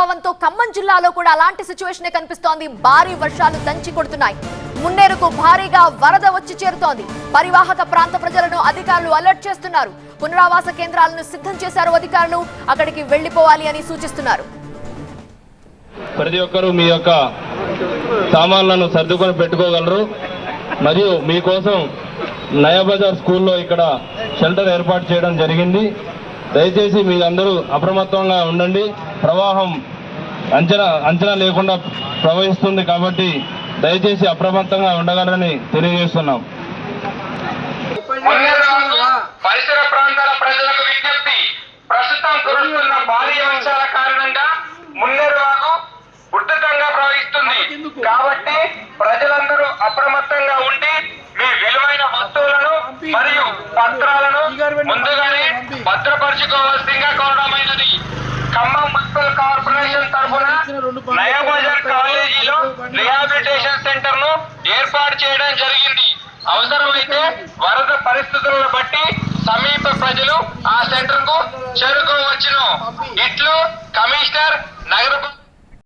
ప్రభావంతో ఖమ్మం జిల్లాలో కూడా అలాంటి సిచ్యువేషన్ కనిపిస్తోంది? భారీ వర్షాలు దంచి కొడుతున్నాయి. మున్నేరుకు భారీగా వరద వచ్చి చేరుతోంది. పరివాహక ప్రాంత ప్రజలను అధికారులు అలర్ట్ చేస్తున్నారు. పునరావాస కేంద్రాలను సిద్ధం చేశారు అధికారులు. అక్కడికి వెళ్ళిపోవాలి అని సూచిస్తున్నారు. ప్రతి ఒక్కరూ మీ యొక్క సామాన్లను సర్దుకొని పెట్టుకోగలరు. మరియు మీకోసం నయాబజార్ స్కూల్లో ఇక్కడ షెల్టర్ ఏర్పాటు చేయడం జరిగింది. దయచేసి మీరందరూ అప్రమత్తంగా ఉండండి. ప్రవాహం అంచనా అంచనా లేకుండా ప్రవహిస్తుంది కాబట్టి దయచేసి అప్రమత్తంగా ఉండగలరని తెలియజేస్తున్నాం. పరిసర ప్రాంతాల ప్రజలకు విజ్ఞప్తి. ప్రస్తుతం కురుస్తున్న భారీ వర్షాల కారణంగా మున్నేరువాగు ఉద్ధృతంగా ప్రవహిస్తుంది. కాబట్టి ప్రజలందరూ అప్రమత్తంగా ఉండి మీ విలువైన వస్తువులను మరియు పత్రాలను ముందుగానే భద్రపరచుకోవాల్సిందిగా కోరడమైనది. ఖమ్మం మున్సిపల్ కార్పొరేషన్ తరఫున నయాబజార్ కాలేజీలో రిహాబిలిటేషన్ సెంటర్ను ఏర్పాటు చేయడం జరిగింది. అవసరమైతే వరద పరిస్థితులను బట్టి సమీప ప్రజలు ఆ సెంటర్కు చేరుకోవచ్చును. ఇట్లు కమిషనర్ నగర